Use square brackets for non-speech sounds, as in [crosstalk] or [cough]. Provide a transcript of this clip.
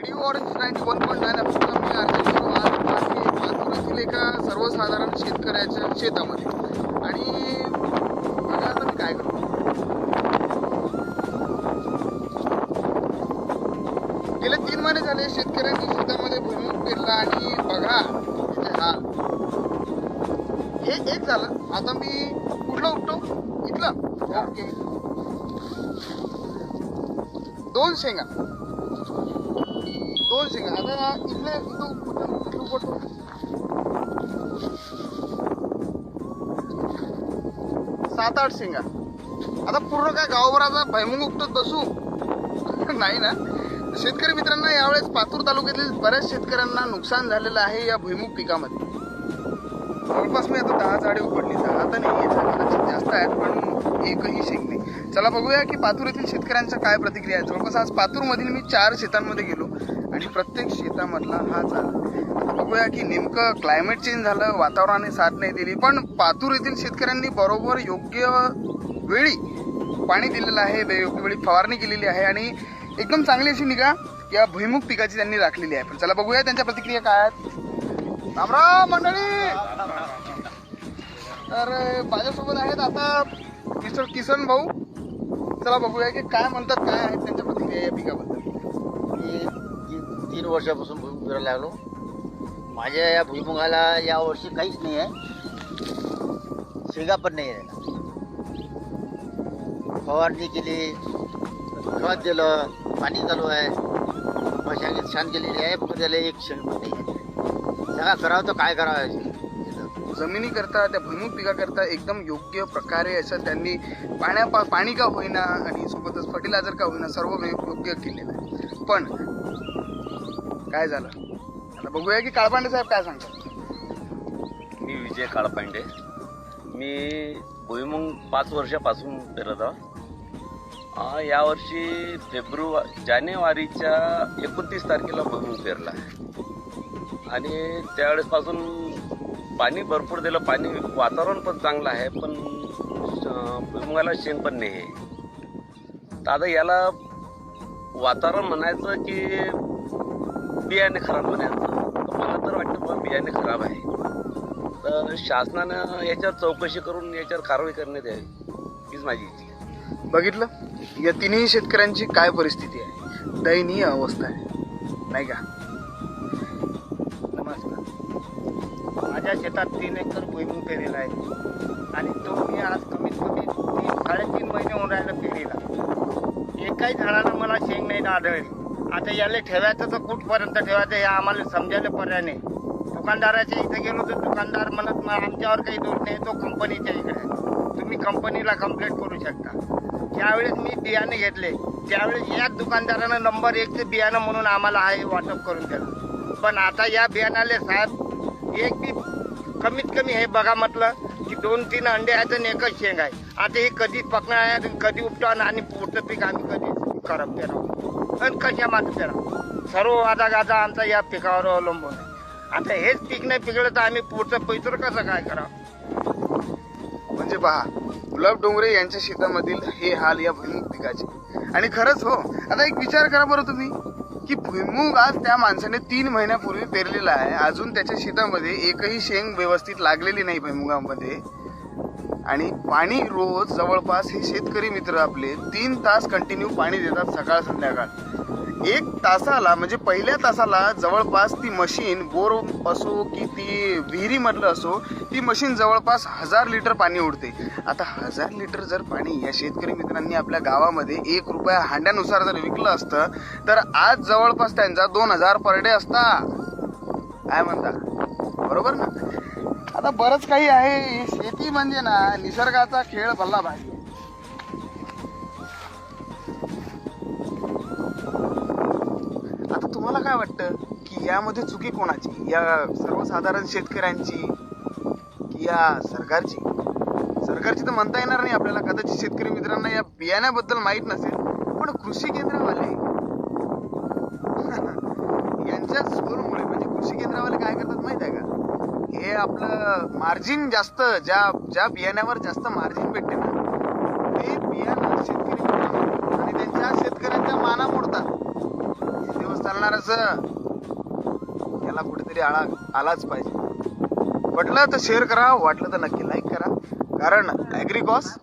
Video orange ninety one point nine आपण मी urgent करू एका सर्वसाधारण शेतकऱ्याच्या शेतामध्ये. आणि आता मी काय करतो. गेले तीन महिने झाले शेतकऱ्यांनी शेतामध्ये भुईमुग पेरला आणि बघा हा. हे एक झालं. आता मी कुठलं उपटो इथलं. ओके. दोन शेंगा. दोन शेंगा आता इथले इथं उपटतो इथलं सात आठ शेंगा आता पूर्ण काय गावभराचा भैमुग उपटत बसू नाही ना? शेतकरी मित्रांना यावेळेस पातूर तालुक्यातील बऱ्याच शेतकऱ्यांना नुकसान झालेलं आहे या भुईमुग पिकामध्ये. जवळपास मी आता दहा झाडे उघडली. दहा तर नाही जास्त आहेत पण एकही शेक नाही. चला बघूया की पातूर येथील शेतकऱ्यांच्या काय प्रतिक्रिया आहे जवळपास आज पातूरमधील मी चार शेतांमध्ये गेलो. आणि प्रत्येक शेतामधला हा झाला. बघूया की नेमकं क्लायमेट चेंज झालं वातावरणाने साथ नाही दिली पण पातूर येथील शेतकऱ्यांनी बरोबर योग्य वेळी पाणी दिलेलं आहे योग्य वेळी फवारणी केलेली आहे आणि एकदम चांगली अशी निगा या भुईमुख पिकाची त्यांनी राखलेली आहे. पण चला बघूया त्यांच्या प्रतिक्रिया काय आहेत. रामराम मंडळी! तर माझ्यासोबत आहेत आता मिस्टर किसन भाऊ. चला बघूया की काय म्हणतात काय आहेत त्यांच्या प्रतिक्रिया या पिकाबद्दल. तीन वर्षापासून भुईमुग फिरायला लागलो. माझ्या या भुईमुगाला या वर्षी काहीच नाही आहे. शेगा पण नाही आहे. फवारणी केली खत दिलं पाणी चालू आहे. मशागत छान केलेली आहे पण त्याला एक क्षण पण नाही आहे. सांगा करावं तर काय करावं? जमिनीकरता त्या भुईमुग पिकाकरता एकदम योग्य प्रकारे असं त्यांनी पाण्या पा- पाणी का होईना आणि सोबतच फर्टिलायझर का होईना सर्व योग्य केलेलं आहे. पण काय झालं? आता बघूया की काळपांडे साहेब काय सांगतात. मी विजय काळपांडे. मी भुईमुंग पाच वर्षापासून पेरत आहोत यावर्षी फेब्रुवारी जानेवारीच्या एकोणतीस तारखेला भुईमुंग पेरला आणि त्यावेळेसपासून पाणी भरपूर दिलं. पाणी वातावरण पण चांगलं आहे पण भुईमुगाला शेण पण नाही आहे. तर आता याला वातावरण म्हणायचं की बियाणे खराब म्हणायचं मला तर वाटतं बा बियाणे खराब आहे. तर शासनानं याच्यावर चौकशी करून याच्यावर कारवाई करण्यात यावी हीच माझी इच्छा आहे. बघितलं? या तिन्ही शेतकऱ्यांची काय परिस्थिती आहे? दयनीय अवस्था आहे. नाही का? नमस्कार. माझ्या शेतात तीन एकर भुईमुग पेरेला आहे. आणि तो मी आज कमीत कमी तीन साडेतीन महिने होऊन राहिला पेरीला एकाही झाडाला मला शेंग नाही आढळली. आता याला ठेवायचं तर कुठपर्यंत ठेवायचं हे आम्हाला समजायला पर्याय नाही. दुकानदाराच्या इथे गेलो तर दुकानदार म्हणत "मग आमच्यावर काही दोष नाही तो कंपनीच्या इकडे तुम्ही कंपनीला कंप्लेंट करू शकता. ज्यावेळेस मी बियाणे घेतले त्यावेळेस याच दुकानदारानं नंबर एकचं बियाणं म्हणून आम्हाला हा वाटप करून दिलं. पण आता या बियाणाले साहेब एक बी कमीत कमी हे बघा म्हटलं की दोन तीन अंडे आहेत आणि एकच शेंग आहे. आता हे कधी पकणार आहे कधी उपटणार आणि पुढचं पीक आम्ही कधी खराब पेरावं आणि कशा मात्र पेरावं सर्व वादा गाजा आमचा या पिकावर अवलंबून आहे. आता हेच पीक नाही पिकलं तर आम्ही पुढचं पैतृ कसं काय करावं? म्हणजे पहा गुलाब डोंगरे यांच्या शेतामधील हे हाल या भुईमुग पिकाचे. आणि खरंच हो आता एक विचार करा बरं तुम्ही की भुईमुग आज त्या माणसाने तीन महिन्यापूर्वी पेरलेला आहे. अजून त्याच्या शेतामध्ये एकही शेंग व्यवस्थित लागलेली नाही भुईमुगामध्ये. आणि पाणी रोज जवळपास हे शेतकरी मित्र आपले तीन तास कंटिन्यू पाणी देतात सकाळ संध्याकाळ. एक तासाला म्हणजे पहिल्या तासाला जवळपास ती मशीन बोर असो की ती विहिरीमधलं असो ती मशीन जवळपास हजार लिटर पाणी उडते. आता हजार लिटर जर पाणी या शेतकरी मित्रांनी आपल्या गावामध्ये एक रुपया हांड्यानुसार जर विकलं असतं तर आज जवळपास त्यांचा दोन हजार पर डे असता. काय म्हणता? बरोबर ना? आता बरंच काही आहे. शेती म्हणजे ना निसर्गाचा खेळ भल्ला भाई आता तुम्हाला काय वाटतं की यामध्ये चुकी कोणाची? या सर्वसाधारण शेतकऱ्यांची की या सरकारची? सरकारची तर म्हणता येणार नाही आपल्याला. कदाचित शेतकरी मित्रांना या बियाण्याबद्दल माहीत नसेल पण कृषी केंद्रवाले [laughs] यांच्या चुकीमुळे म्हणजे कृषी केंद्रवाले काय करतात माहीत आहे का? हे आपलं मार्जिन जास्त ज्या ज्या बियाण्यावर जास्त मार्जिन भेटते ना ते बियाणं शेतकरी आणि त्यांच्या शेतकऱ्यांच्या माना मोडतात. दिवस चालणारच चालणार असं याला कुठेतरी आळा आलाच पाहिजे. पटलं तर शेअर करा वाटलं तर नक्की लाईक करा. कारण ॲग्रिकॉस